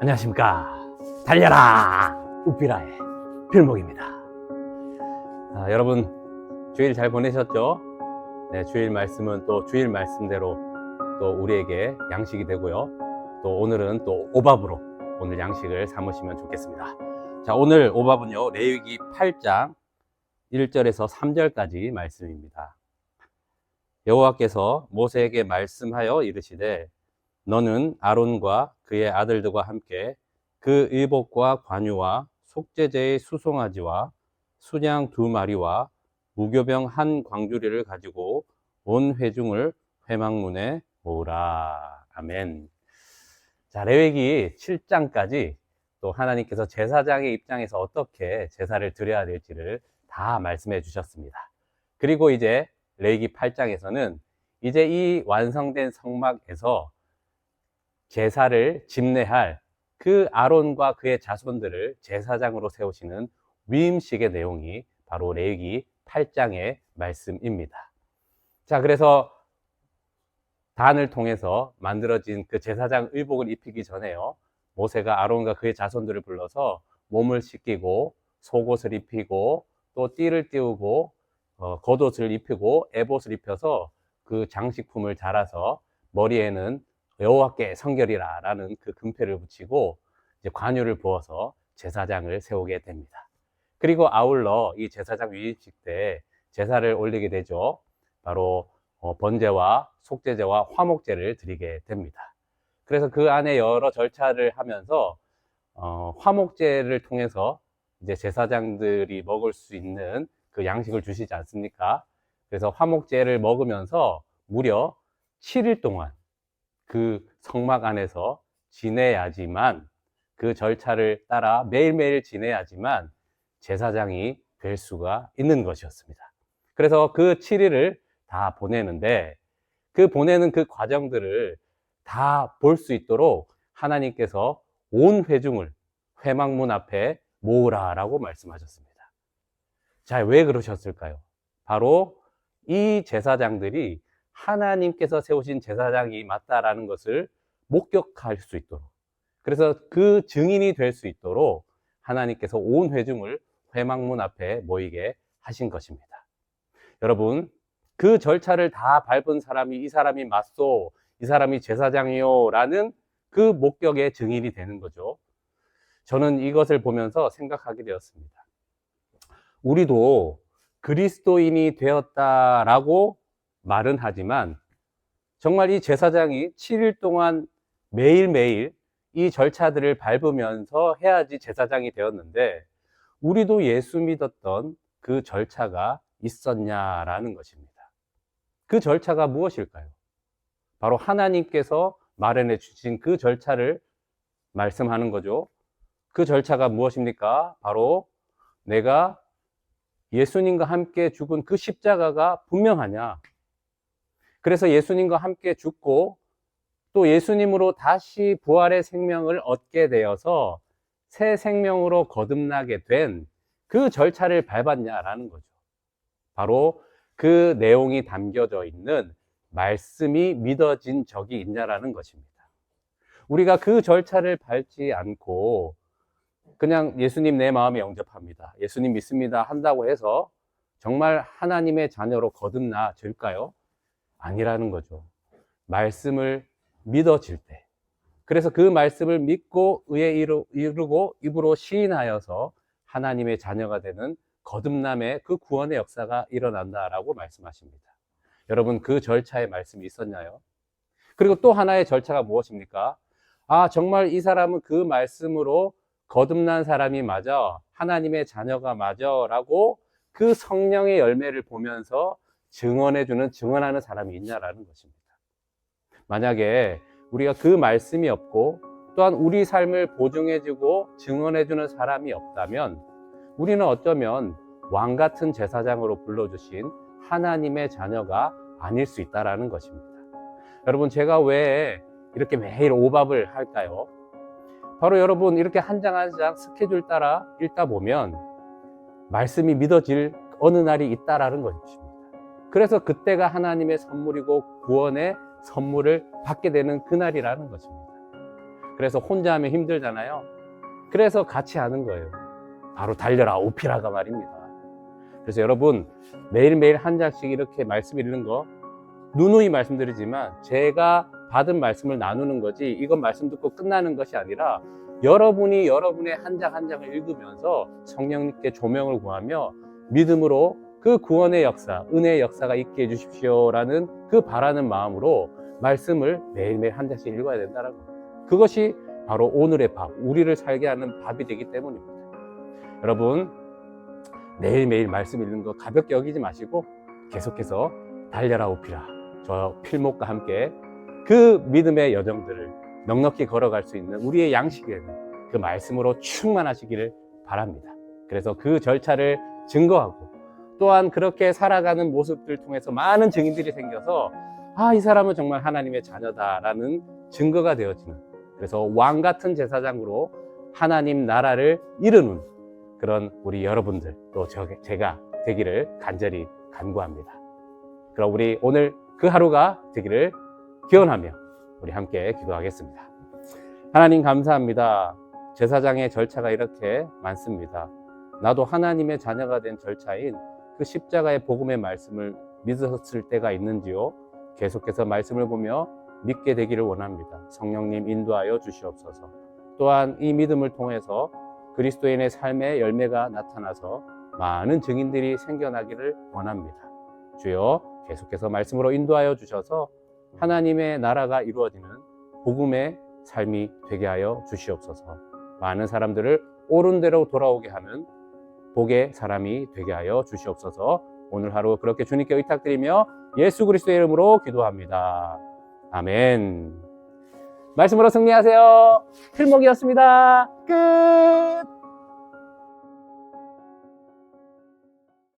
안녕하십니까. 달려라! 우피라의 필목입니다. 아, 여러분, 주일 잘 보내셨죠? 네, 주일 말씀은 또 주일 말씀대로 또 우리에게 양식이 되고요. 또 오늘은 또 오밥으로 오늘 양식을 삼으시면 좋겠습니다. 자, 오늘 오밥은요, 레위기 8장 1절에서 3절까지 말씀입니다. 여호와께서 모세에게 말씀하여 이르시되 너는 아론과 그의 아들들과 함께 그 의복과 관유와 속죄제의 수송아지와 수냥 두 마리와 무교병 한 광주리를 가지고 온 회중을 회막문에 모으라. 아멘. 자, 레위기 7장까지 또 하나님께서 제사장의 입장에서 어떻게 제사를 드려야 될지를 다 말씀해 주셨습니다. 그리고 이제 레위기 8장에서는 이제 이 완성된 성막에서 제사를 집례할 그 아론과 그의 자손들을 제사장으로 세우시는 위임식의 내용이 바로 레위기 8장의 말씀입니다. 자, 그래서 단을 통해서 만들어진 그 제사장 의복을 입히기 전에요. 모세가 아론과 그의 자손들을 불러서 몸을 씻기고 속옷을 입히고 또 띠를 띄우고 어, 겉옷을 입히고 에봇을 입혀서 그 장식품을 달아서 머리에는 여호와께 성결이라라는 그 금패를 붙이고 이제 관유를 부어서 제사장을 세우게 됩니다. 그리고 아울러 이 제사장 위임식 때 제사를 올리게 되죠. 바로 어, 번제와 속죄제와 화목제를 드리게 됩니다. 그래서 그 안에 여러 절차를 하면서 어, 화목제를 통해서 이제 제사장들이 먹을 수 있는 그 양식을 주시지 않습니까? 그래서 화목제를 먹으면서 무려 7일 동안 그 성막 안에서 지내야지만 그 절차를 따라 매일매일 지내야지만 제사장이 될 수가 있는 것이었습니다. 그래서 그 7일을 다 보내는데 그 보내는 그 과정들을 다 볼 수 있도록 하나님께서 온 회중을 회막문 앞에 모으라라고 말씀하셨습니다. 자, 왜 그러셨을까요? 바로 이 제사장들이 하나님께서 세우신 제사장이 맞다라는 것을 목격할 수 있도록 그래서 그 증인이 될 수 있도록 하나님께서 온 회중을 회막문 앞에 모이게 하신 것입니다. 여러분, 그 절차를 다 밟은 사람이 이 사람이 맞소, 이 사람이 제사장이요 라는 그 목격의 증인이 되는 거죠. 저는 이것을 보면서 생각하게 되었습니다. 우리도 그리스도인이 되었다라고 말은 하지만 정말 이 제사장이 7일 동안 매일매일 이 절차들을 밟으면서 해야지 제사장이 되었는데 우리도 예수 믿었던 그 절차가 있었냐라는 것입니다. 그 절차가 무엇일까요? 바로 하나님께서 마련해 주신 그 절차를 말씀하는 거죠. 그 절차가 무엇입니까? 바로 내가 예수님과 함께 죽은 그 십자가가 분명하냐? 그래서 예수님과 함께 죽고 또 예수님으로 다시 부활의 생명을 얻게 되어서 새 생명으로 거듭나게 된 그 절차를 밟았냐라는 거죠. 바로 그 내용이 담겨져 있는 말씀이 믿어진 적이 있냐라는 것입니다. 우리가 그 절차를 밟지 않고 그냥 예수님 내 마음에 영접합니다. 예수님 믿습니다. 한다고 해서 정말 하나님의 자녀로 거듭나 질까요? 아니라는 거죠. 말씀을 믿어질 때. 그래서 그 말씀을 믿고 의에 이루고 입으로 시인하여서 하나님의 자녀가 되는 거듭남의 그 구원의 역사가 일어난다라고 말씀하십니다. 여러분 그 절차의 말씀이 있었나요? 그리고 또 하나의 절차가 무엇입니까? 아, 정말 이 사람은 그 말씀으로 거듭난 사람이 맞아. 하나님의 자녀가 맞아. 라고 그 성령의 열매를 보면서 증언해주는, 증언하는 사람이 있냐라는 것입니다. 만약에 우리가 그 말씀이 없고 또한 우리 삶을 보증해주고 증언해주는 사람이 없다면 우리는 어쩌면 왕 같은 제사장으로 불러주신 하나님의 자녀가 아닐 수 있다라는 것입니다. 여러분, 제가 왜 이렇게 매일 오밥을 할까요? 바로 여러분, 이렇게 한 장 한 장 스케줄 따라 읽다 보면 말씀이 믿어질 어느 날이 있다라는 것입니다. 그래서 그때가 하나님의 선물이고 구원의 선물을 받게 되는 그날이라는 것입니다. 그래서 혼자 하면 힘들잖아요. 그래서 같이 하는 거예요. 바로 달려라 오피라가 말입니다. 그래서 여러분 매일매일 한 장씩 이렇게 말씀 읽는 거 누누이 말씀드리지만 제가 받은 말씀을 나누는 거지 이건 말씀 듣고 끝나는 것이 아니라 여러분이 여러분의 한 장한 장을 읽으면서 성령님께 조명을 구하며 믿음으로 그 구원의 역사, 은혜의 역사가 있게 해주십시오라는 그 바라는 마음으로 말씀을 매일매일 한 장씩 읽어야 된다는 겁니다. 그것이 바로 오늘의 밥, 우리를 살게 하는 밥이 되기 때문입니다. 여러분, 매일매일 말씀 읽는 거 가볍게 여기지 마시고 계속해서 달려라 오피라. 저 필목과 함께 그 믿음의 여정들을 넉넉히 걸어갈 수 있는 우리의 양식에는 그 말씀으로 충만하시기를 바랍니다. 그래서 그 절차를 증거하고 또한 그렇게 살아가는 모습들 통해서 많은 증인들이 생겨서 아, 이 사람은 정말 하나님의 자녀다라는 증거가 되어지는 그래서 왕 같은 제사장으로 하나님 나라를 이루는 그런 우리 여러분들 또 저, 제가 되기를 간절히 간구합니다. 그럼 우리 오늘 그 하루가 되기를 기원하며 우리 함께 기도하겠습니다. 하나님 감사합니다. 제사장의 절차가 이렇게 많습니다. 나도 하나님의 자녀가 된 절차인 그 십자가의 복음의 말씀을 믿었을 때가 있는지요? 계속해서 말씀을 보며 믿게 되기를 원합니다. 성령님 인도하여 주시옵소서. 또한 이 믿음을 통해서 그리스도인의 삶의 열매가 나타나서 많은 증인들이 생겨나기를 원합니다. 주여 계속해서 말씀으로 인도하여 주셔서 하나님의 나라가 이루어지는 복음의 삶이 되게 하여 주시옵소서. 많은 사람들을 옳은 대로 돌아오게 하는 복의 사람이 되게 하여 주시옵소서. 오늘 하루 그렇게 주님께 의탁드리며 예수 그리스도의 이름으로 기도합니다. 아멘. 말씀으로 승리하세요. 필목이었습니다. 끝.